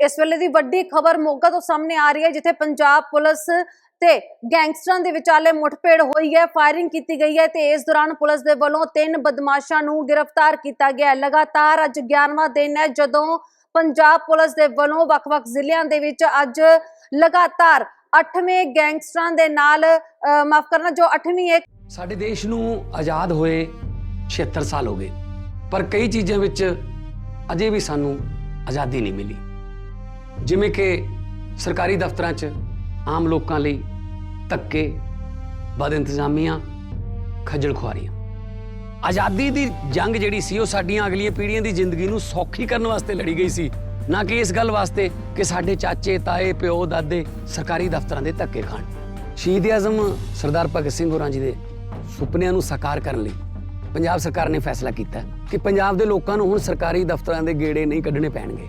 ਇਸ ਵੇਲੇ ਦੀ ਵੱਡੀ ਖਬਰ ਮੋਗਾ ਤੋਂ ਸਾਹਮਣੇ ਆ ਰਹੀ ਹੈ, ਜਿੱਥੇ ਪੰਜਾਬ ਪੁਲਿਸ ਤੇ ਗੈਂਗਸਟਰਾਂ ਦੇ ਵਿਚਾਲੇ ਮੁੱਠਭੇੜ ਹੋਈ ਹੈ ਫਾਇਰਿੰਗ ਕੀਤੀ ਗਈ ਹੈ ਤੇ ਇਸ ਦੌਰਾਨ ਪੁਲਿਸ ਦੇ ਵੱਲੋਂ ਤਿੰਨ ਬਦਮਾਸ਼ਾਂ ਨੂੰ ਗ੍ਰਿਫਤਾਰ ਕੀਤਾ ਗਿਆ ਲਗਾਤਾਰ ਅੱਜ 11ਵਾਂ ਦਿਨ ਹੈ, ਜਦੋਂ ਪੰਜਾਬ ਪੁਲਿਸ ਦੇ ਵੱਲੋਂ ਵੱਖ-ਵੱਖ ਜ਼ਿਲ੍ਹਿਆਂ ਦੇ ਵਿੱਚ ਅੱਜ ਲਗਾਤਾਰ 8ਵੇਂ ਗੈਂਗਸਟਰਾਂ ਦੇ ਨਾਲ ਮਾਫ ਕਰਨਾ, ਜੋ 8ਵੀਂ ਹੈ ਸਾਡੇ ਦੇਸ਼ ਨੂੰ ਆਜ਼ਾਦ ਹੋਏ 76 ਸਾਲ ਹੋ ਗਏ, ਪਰ ਕਈ ਚੀਜ਼ਾਂ ਵਿੱਚ ਅਜੇ ਵੀ ਸਾਨੂੰ ਆਜ਼ਾਦੀ ਨਹੀਂ ਮਿਲੀ। ਜਿਵੇਂ ਕਿ ਸਰਕਾਰੀ ਦਫ਼ਤਰਾਂ 'ਚ ਆਮ ਲੋਕਾਂ ਲਈ ਧੱਕੇ, ਬਦ ਇੰਤਜ਼ਾਮੀਆਂ, ਖੱਜਲ ਖੁਆਰੀਆਂ। ਆਜ਼ਾਦੀ ਦੀ ਜੰਗ ਜਿਹੜੀ ਸੀ, ਉਹ ਸਾਡੀਆਂ ਅਗਲੀਆਂ ਪੀੜ੍ਹੀਆਂ ਦੀ ਜ਼ਿੰਦਗੀ ਨੂੰ ਸੌਖੀ ਕਰਨ ਵਾਸਤੇ ਲੜੀ ਗਈ ਸੀ। ਨਾ ਕਿ ਇਸ ਗੱਲ ਵਾਸਤੇ ਕਿ ਸਾਡੇ ਚਾਚੇ, ਤਾਏ, ਪਿਓ, ਦਾਦੇ ਸਰਕਾਰੀ ਦਫ਼ਤਰਾਂ ਦੇ ਧੱਕੇ ਖਾਣ। ਸ਼ਹੀਦ ਆਜ਼ਮ ਸਰਦਾਰ ਭਗਤ ਸਿੰਘ ਹੋਰਾਂ ਜੀ ਦੇ ਸੁਪਨਿਆਂ ਨੂੰ ਸਾਕਾਰ ਕਰਨ ਲਈ ਪੰਜਾਬ ਸਰਕਾਰ ਨੇ ਫੈਸਲਾ ਕੀਤਾ ਕਿ ਪੰਜਾਬ ਦੇ ਲੋਕਾਂ ਨੂੰ ਹੁਣ ਸਰਕਾਰੀ ਦਫ਼ਤਰਾਂ ਦੇ ਗੇੜੇ ਨਹੀਂ ਕੱਢਣੇ ਪੈਣਗੇ।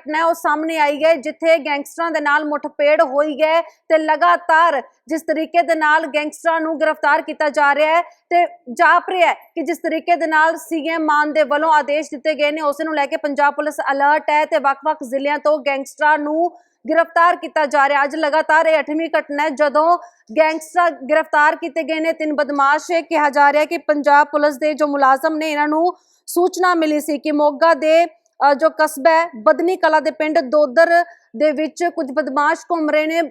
ਘਟਨਾ ਉਹ ਸਾਹਮਣੇ ਆਈ ਹੈ, ਜਿੱਥੇ ਗੈਂਗਸਟਰਾਂ ਦੇ ਨਾਲ ਮੁੱਠਭੇੜ ਹੋਈ ਹੈ ਤੇ ਲਗਾਤਾਰ ਜਿਸ ਤਰੀਕੇ ਦੇ ਨਾਲ ਗੈਂਗਸਟਰਾਂ ਨੂੰ ਗ੍ਰਿਫਤਾਰ ਕੀਤਾ ਜਾ ਰਿਹਾ ਹੈ ਤੇ ਜਾਪ ਰਿਹਾ ਹੈ ਕਿ ਜਿਸ ਤਰੀਕੇ ਦੇ ਨਾਲ ਸੀਐਮ ਮਾਨ ਦੇ ਵੱਲੋਂ ਆਦੇਸ਼ ਦਿੱਤੇ ਗਏ ਨੇ, ਉਸ ਨੂੰ ਲੈ ਕੇ ਪੰਜਾਬ ਪੁਲਿਸ ਅਲਰਟ ਹੈ ਤੇ ਵੱਖ-ਵੱਖ ਜ਼ਿਲ੍ਹਿਆਂ ਤੋਂ ਗੈਂਗਸਟਰਾਂ ਨੂੰ ਗ੍ਰਿਫਤਾਰ ਕੀਤਾ ਜਾ ਰਿਹਾ ਅੱਜ ਲਗਾਤਾਰ ਇਹ 8ਵੀਂ ਘਟਨਾ ਹੈ, ਜਦੋਂ ਗੈਂਗਸਟਰ ਗ੍ਰਿਫਤਾਰ ਕੀਤੇ ਗਏ ਨੇ, ਤਿੰਨ ਬਦਮਾਸ਼ ਕਿਹਾ ਜਾ ਰਿਹਾ ਕਿ ਪੰਜਾਬ ਪੁਲਿਸ ਦੇ ਜੋ ਮੁਲਾਜ਼ਮ ਨੇ, ਇਹਨਾਂ ਨੂੰ ਸੂਚਨਾ ਮਿਲੀ ਸੀ ਕਿ ਮੋਗਾ ਦੇ ਜੋ ਕਸਬਾ ਹੈ ਬਦਨੀ ਕਲਾ ਦੇ ਪਿੰਡ ਦੋਦਰ ਦੇ ਵਿੱਚ ਕੁਝ ਬਦਮਾਸ਼ ਘੁੰਮ ਰਹੇ ਨੇ।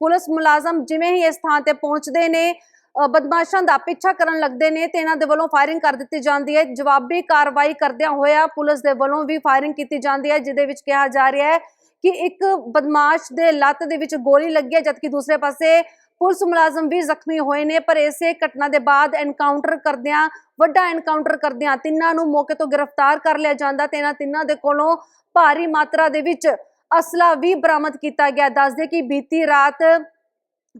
ਪੁਲਿਸ ਮੁਲਾਜ਼ਮ ਜਿਵੇਂ ਹੀ ਇਸ ਥਾਂ ਤੇ ਪਹੁੰਚਦੇ ਨੇ ਬਦਮਾਸ਼ਾਂ ਦਾ ਪਿੱਛਾ ਕਰਨ ਲੱਗਦੇ ਨੇ ਤੇ ਇਹਨਾਂ ਦੇ ਵੱਲੋਂ ਫਾਇਰਿੰਗ ਕਰ ਦਿੱਤੀ ਜਾਂਦੀ ਹੈ। ਜਵਾਬੀ ਕਾਰਵਾਈ ਕਰਦਿਆਂ ਹੋਇਆ ਪੁਲਿਸ ਦੇ ਵੱਲੋਂ ਵੀ ਫਾਇਰਿੰਗ ਕੀਤੀ ਜਾਂਦੀ ਹੈ, ਜਿਹਦੇ ਵਿੱਚ ਕਿਹਾ ਜਾ ਰਿਹਾ ਹੈ ਕਿ ਇੱਕ ਬਦਮਾਸ਼ ਦੇ ਲੱਤ ਦੇ ਵਿੱਚ ਗੋਲੀ ਲੱਗੀ ਹੈ, ਜਦਕਿ ਦੂਸਰੇ ਪਾਸੇ ਪੁਲਿਸ ਮੁਲਾਜ਼ਮ ਵੀ ਜ਼ਖਮੀ ਹੋਏ ਨੇ, ਪਰ ਇਸੇ ਘਟਨਾ ਦੇ ਬਾਅਦ ਐਨਕਾਊਂਟਰ ਕਰਦਿਆਂ, ਵੱਡਾ ਐਨਕਾਊਂਟਰ ਕਰਦਿਆਂ ਤਿੰਨਾਂ ਨੂੰ ਮੌਕੇ ਤੋਂ ਗ੍ਰਿਫਤਾਰ ਕਰ ਲਿਆ ਜਾਂਦਾ ਤੇ ਇਹਨਾਂ ਤਿੰਨਾਂ ਦੇ ਕੋਲੋਂ ਭਾਰੀ ਮਾਤਰਾ ਦੇ ਵਿੱਚ ਅਸਲਾ ਵੀ ਬਰਾਮਦ ਕੀਤਾ ਗਿਆ। ਦੱਸਦੇ ਕਿ ਬੀਤੀ ਰਾਤ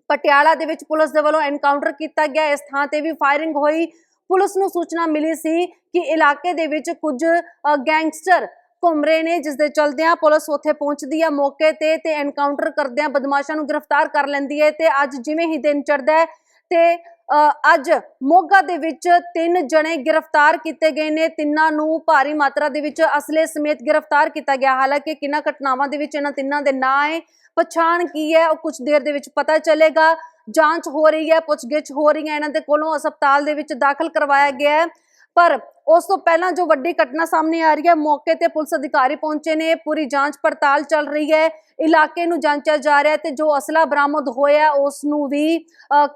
ਪਟਿਆਲਾ ਦੇ ਵਿੱਚ ਪੁਲਿਸ ਦੇ ਵੱਲੋਂ ਐਨਕਾਊਂਟਰ ਕੀਤਾ ਗਿਆ। ਇਸ ਥਾਂ ਤੇ ਵੀ ਫਾਇਰਿੰਗ ਹੋਈ। ਪੁਲਿਸ ਨੂੰ ਸੂਚਨਾ ਮਿਲੀ ਸੀ ਕਿ ਇਲਾਕੇ ਦੇ ਵਿੱਚ ਕੁਝ ਗੈਂਗਸਟਰ ਘੁੰਮ ਰਹੇ ਨੇ ਜਿਸ ਦੇ ਚਲਦਿਆਂ ਪੁਲਿਸ ਉੱਥੇ ਪਹੁੰਚਦੀ ਹੈ ਮੌਕੇ ਤੇ ਤੇ ਐਨਕਾਊਂਟਰ ਕਰਦਿਆਂ ਬਦਮਾਸ਼ਾਂ ਨੂੰ ਗ੍ਰਿਫਤਾਰ ਕਰ ਲੈਂਦੀ ਹੈ ਤੇ ਅੱਜ ਜਿਵੇਂ ਹੀ ਦਿਨ ਚੜ੍ਹਦਾ ਹੈ ਤੇ ਅੱਜ ਮੋਗਾ ਦੇ ਵਿੱਚ ਤਿੰਨ ਜਣੇ ਗ੍ਰਿਫਤਾਰ ਕੀਤੇ ਗਏ ਨੇ, ਤਿੰਨਾਂ ਨੂੰ ਭਾਰੀ ਮਾਤਰਾ ਦੇ ਵਿੱਚ ਅਸਲੇ ਸਮੇਤ ਗ੍ਰਿਫਤਾਰ ਕੀਤਾ ਗਿਆ। ਹਾਲਾਂਕਿ ਕਿੰਨਾ ਘਟਨਾਵਾਂ ਦੇ ਵਿੱਚ ਇਹਨਾਂ ਤਿੰਨਾਂ ਦੇ ਨਾਂ ਹੈ, ਪਛਾਣ ਕੀ ਹੈ, ਉਹ ਕੁਝ ਦੇਰ ਦੇ ਵਿੱਚ ਪਤਾ ਚੱਲੇਗਾ। ਜਾਂਚ ਹੋ ਰਹੀ ਹੈ, ਪੁੱਛਗਿੱਛ ਹੋ ਰਹੀ ਹੈ, ਇਹਨਾਂ ਦੇ ਕੋਲੋਂ ਹਸਪਤਾਲ ਦੇ ਵਿੱਚ ਦਾਖਲ ਕਰਵਾਇਆ ਗਿਆ ਹੈ। ਪਰ ਉਸ ਤੋਂ ਪਹਿਲਾਂ ਜੋ ਵੱਡੀ ਘਟਨਾ ਸਾਹਮਣੇ ਆ ਰਹੀ ਹੈ, ਮੌਕੇ ਤੇ ਪੁਲਿਸ ਅਧਿਕਾਰੀ ਪਹੁੰਚੇ ਨੇ, ਪੂਰੀ ਜਾਂਚ ਪੜਤਾਲ ਚੱਲ ਰਹੀ ਹੈ, ਇਲਾਕੇ ਨੂੰ ਜਾਂਚਿਆ ਜਾ ਰਿਹਾ ਹੈ ਤੇ ਜੋ ਅਸਲਾ ਬਰਾਮਦ ਹੋਇਆ ਉਸ ਨੂੰ ਵੀ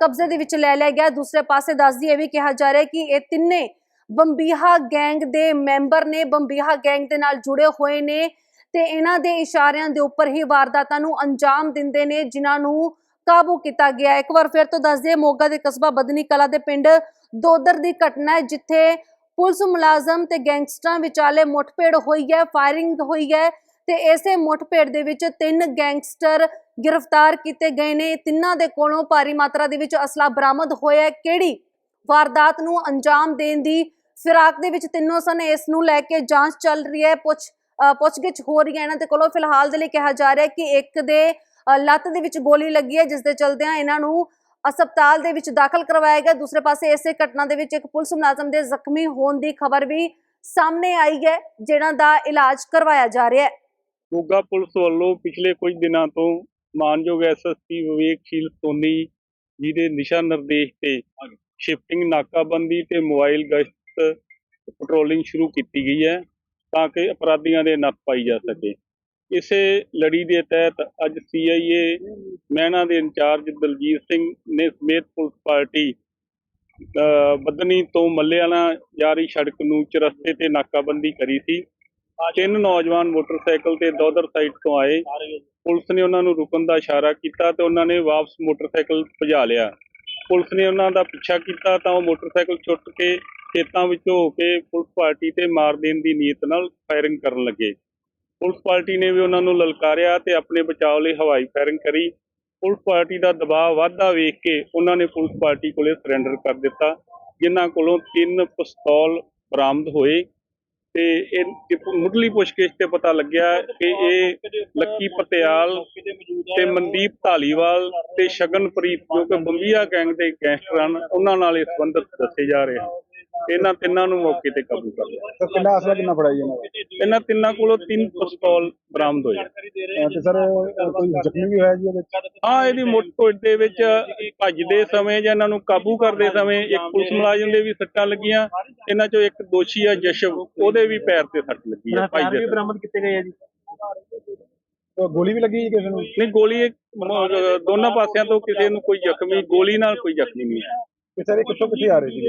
ਕਬਜ਼ੇ ਦੇ ਵਿੱਚ ਲੈ ਲਿਆ ਗਿਆ। ਦੂਸਰੇ ਪਾਸੇ ਦੱਸਦੀ ਇਹ ਵੀ ਕਿਹਾ ਜਾ ਰਿਹਾ ਕਿ ਇਹ ਤਿੰਨੇ ਬੰਬੀਹਾ ਗੈਂਗ ਦੇ ਮੈਂਬਰ ਨੇ, ਬੰਬੀਹਾ ਗੈਂਗ ਦੇ ਨਾਲ ਜੁੜੇ ਹੋਏ ਨੇ ਤੇ ਇਹਨਾਂ ਦੇ ਇਸ਼ਾਰਿਆਂ ਦੇ ਉੱਪਰ ਹੀ ਵਾਰਦਾਤਾਂ ਨੂੰ ਅੰਜਾਮ ਦਿੰਦੇ ਨੇ, ਜਿਨ੍ਹਾਂ ਨੂੰ ਕਾਬੂ ਕੀਤਾ ਗਿਆ ਇੱਕ ਵਾਰ ਫਿਰ ਤੋਂ ਦੱਸ ਦਈਏ ਮੋਗਾ ਦੇ ਕਸਬਾ ਬਦਨੀ ਕਲਾ ਦੇ ਪਿੰਡ ਦੋਦਰ ਦੀ ਘਟਨਾ ਹੈ, ਜਿੱਥੇ ਪੁਲਿਸ ਮੁਲਾਜ਼ਮ ਤੇ ਗੈਂਗਸਟਰਾਂ ਵਿਚਾਲੇ ਮੁੱਠਭੇੜ ਹੋਈ ਹੈ ਫਾਇਰਿੰਗ ਹੋਈ ਹੈ ਤੇ ਇਸੇ ਮੁੱਠਭੇੜ ਦੇ ਵਿੱਚ ਤਿੰਨ ਗੈਂਗਸਟਰ ਗ੍ਰਿਫਤਾਰ ਕੀਤੇ ਗਏ ਨੇ। ਤਿੰਨਾਂ ਦੇ ਕੋਲੋਂ ਭਾਰੀ ਮਾਤਰਾ ਦੇ ਵਿੱਚ ਅਸਲਾ ਬਰਾਮਦ ਹੋਇਆ ਹੈ। ਕਿਹੜੀ ਵਾਰਦਾਤ ਨੂੰ ਅੰਜਾਮ ਦੇਣ ਦੀ ਫਿਰਾਕ ਦੇ ਵਿੱਚ ਤਿੰਨੋਂ ਸਨ, ਇਸ ਨੂੰ ਲੈ ਕੇ ਜਾਂਚ ਚੱਲ ਰਹੀ ਹੈ। ਪੁੱਛ ਪੁੱਛਗਿੱਛ ਹੋ ਰਹੀ ਹੈ। ਇਹਨਾਂ ਦੇ ਕੋਲੋਂ ਫਿਲਹਾਲ ਦੇ ਲਈ ਕਿਹਾ ਜਾ ਰਿਹਾ ਹੈ ਕਿ ਇੱਕ ਦੇ ਲੱਤ ਦੇ ਵਿੱਚ ਗੋਲੀ ਲੱਗੀ ਹੈ, ਜਿਸ ਦੇ ਚਲਦਿਆਂ ਇਹਨਾਂ ਨੂੰ ਹਸਪਤਾਲ ਦੇ ਵਿੱਚ ਦਾਖਲ ਕਰਵਾਇਆ ਗਿਆ। ਦੂਸਰੇ ਪਾਸੇ ਇਸੇ ਘਟਨਾ ਦੇ ਵਿੱਚ ਇੱਕ ਪੁਲਿਸ ਮੁਲਾਜ਼ਮ ਦੇ ਜ਼ਖਮੀ ਹੋਣ ਦੀ ਖਬਰ ਵੀ ਸਾਹਮਣੇ ਆਈ ਹੈ, ਜਿਨ੍ਹਾਂ ਦਾ ਇਲਾਜ ਕਰਵਾਇਆ ਜਾ ਰਿਹਾ ਹੈ। ਮੋਗਾ ਪੁਲਿਸ ਵੱਲੋਂ ਪਿਛਲੇ ਕੁਝ ਦਿਨਾਂ ਤੋਂ ਮਾਨਯੋਗ ਐਸਐਸਪੀ ਵਿਵੇਕਸ਼ੀਲ ਸੋਨੀ ਜੀ ਦੇ ਨਿਸ਼ਾ ਨਿਰਦੇਸ਼ ਤੇ ਸ਼ਿਫਟਿੰਗ ਨਾਕਾਬੰਦੀ ਤੇ ਮੋਬਾਈਲ ਗਸ਼ਤ ਪੈਟਰੋਲਿੰਗ ਸ਼ੁਰੂ ਕੀਤੀ ਗਈ ਹੈ, ਤਾਂ ਕਿ ਅਪਰਾਧੀਆਂ ਦੇ ਨੱਥ ਪਾਈ ਜਾ ਸਕੇ। ਇਸੇ ਲੜੀ ਦੇ ਤਹਿਤ ਅੱਜ ਸੀਆਈਏ ਮਹਿਣਾ ਦੇ ਇੰਚਾਰਜ ਦਲਜੀਤ ਸਿੰਘ ਨੇ ਸਮੇਤ ਪੁਲਿਸ ਪਾਰਟੀ ਅ, ਬੱਦਨੀ ਤੋਂ ਮੱਲੇਆਲਾ ਜਾ ਰਹੀ ਸੜਕ ਨੂੰ ਚਰਸਤੇ ਤੇ ਨਾਕਾਬੰਦੀ ਕਰੀ ਸੀ। ਤਿੰਨ ਨੌਜਵਾਨ ਮੋਟਰਸਾਈਕਲ ਤੇ ਦੋਦਰ ਸਾਈਡ ਤੋਂ ਆਏ। ਪੁਲਿਸ ਨੇ ਉਹਨਾਂ ਨੂੰ ਰੁਕਣ ਦਾ ਇਸ਼ਾਰਾ ਕੀਤਾ ਤੇ ਉਹਨਾਂ ਨੇ ਵਾਪਸ ਮੋਟਰਸਾਈਕਲ ਭਜਾ ਲਿਆ। ਪੁਲਿਸ ਨੇ ਉਹਨਾਂ ਦਾ ਪਿੱਛਾ ਕੀਤਾ ਤਾਂ ਉਹ ਮੋਟਰਸਾਈਕਲ ਛੁੱਟ ਕੇ ਖੇਤਾਂ ਵਿੱਚੋਂ ਹੋ ਕੇ ਪੁਲਿਸ ਪਾਰਟੀ ਤੇ ਮਾਰ ਦੇਣ ਦੀ ਨੀਅਤ ਨਾਲ ਫਾਇਰਿੰਗ ਕਰਨ ਲੱਗੇ। ਪੁਲਿਸ ਪਾਰਟੀ ਨੇ ਵੀ ਉਹਨਾਂ ਨੂੰ ਲਲਕਾਰਿਆ ਤੇ ਆਪਣੇ ਬਚਾਓ ਲਈ ਹਵਾਈ ਫਾਇਰਿੰਗ ਕਰੀ। ਪੁਲਿਸ ਪਾਰਟੀ ਦਾ ਦਬਾਅ ਵਾਧਾ ਵੇਖ ਕੇ ਉਹਨਾਂ ਨੇ ਪੁਲਿਸ ਪਾਰਟੀ ਕੋਲੇ ਸਰੈਂਡਰ ਕਰ ਦਿੱਤਾ, ਜਿਨ੍ਹਾਂ ਕੋਲੋਂ ਤਿੰਨ ਪਿਸਤੌਲ ਬਰਾਮਦ ਹੋਏ ਤੇ ਇਹ ਮੁੱਢਲੀ ਪੁੱਛਗਿੱਛ ਤੇ ਪਤਾ ਲੱਗਿਆ ਕਿ ਇਹ ਲੱਕੀ ਪਤਿਆਲ ਤੇ ਮਨਦੀਪ ਢਾਲੀਵਾਲ ਤੇ ਸ਼ਗਨਪ੍ਰੀਤ, ਜੋ ਕਿ ਬੰਬੀਆ ਗੈਂਗ ਦੇ ਗੈਂਗਸਟਰ ਹਨ, ਉਹਨਾਂ ਨਾਲ ਇਹ ਸੰਬੰਧਿਤ ਦੱਸੇ ਜਾ ਰਹੇ ਹਨ। ਇਹਨਾਂ ਤਿੰਨਾਂ ਨੂੰ ਮੌਕੇ ਤੇ ਕਾਬੂ ਕਰ ਲਿਆ। ਕਿੰਨਾ ਅਸਲਾ ਕਿੰਨਾ ਫੜਾ ਇਹਨਾਂ ਇਹਨਾਂ ਤਿੰਨਾਂ ਕੋਲੋਂ ਤਿੰਨ ਪਿਸਤੌਲ ਬਰਾਮਦ ਹੋਏ ਤੇ ਸਰ ਕੋਈ ਜ਼ਖਮੀ ਵੀ ਹੋਇਆ ਜੀ ਇਹਦੇ ਵਿੱਚ? ਹਾਂ ਇਹਦੀ ਮੁੱਠ ਦੇ ਵਿੱਚ ਭੱਜਦੇ ਸਮੇਂ ਜਾਂ ਇਹਨਾਂ ਨੂੰ ਕਾਬੂ ਕਰਦੇ ਸਮੇਂ ਇੱਕ ਪੁਲਿਸ ਮੁਲਾਜ਼ਮ ਦੇ ਵੀ ਸੱਟਾਂ ਲੱਗੀਆਂ ਇਹਨਾਂ ਚੋਂ ਇੱਕ ਦੋਸ਼ੀ ਆ ਜਸ਼ਵ ਉਹਦੇ ਵੀ ਪੈਰ ਤੇ ਸੱਟ ਲੱਗੀ ਹੈ ਭੱਜਦੇ ਸਮੇਂ। ਬਰਾਮਦ ਕੀਤੇ ਗਏ ਆ ਜੀ। ਗੋਲੀ ਵੀ ਲੱਗੀ ਜੀ ਕਿਸੇ ਨੂੰ? ਨਹੀਂ ਗੋਲੀ ਦੋਨਾਂ ਪਾਸਿਆਂ ਤੋਂ ਕਿਸੇ ਨੂੰ ਕੋਈ ਜ਼ਖਮੀ ਗੋਲੀ ਨਾਲ ਕੋਈ ਜ਼ਖਮੀ ਨਹੀਂ ਸਰ ਇਹ ਕਿੱਥੋਂ ਕਿੱਥੇ ਆ ਰਹੇ ਸੀ?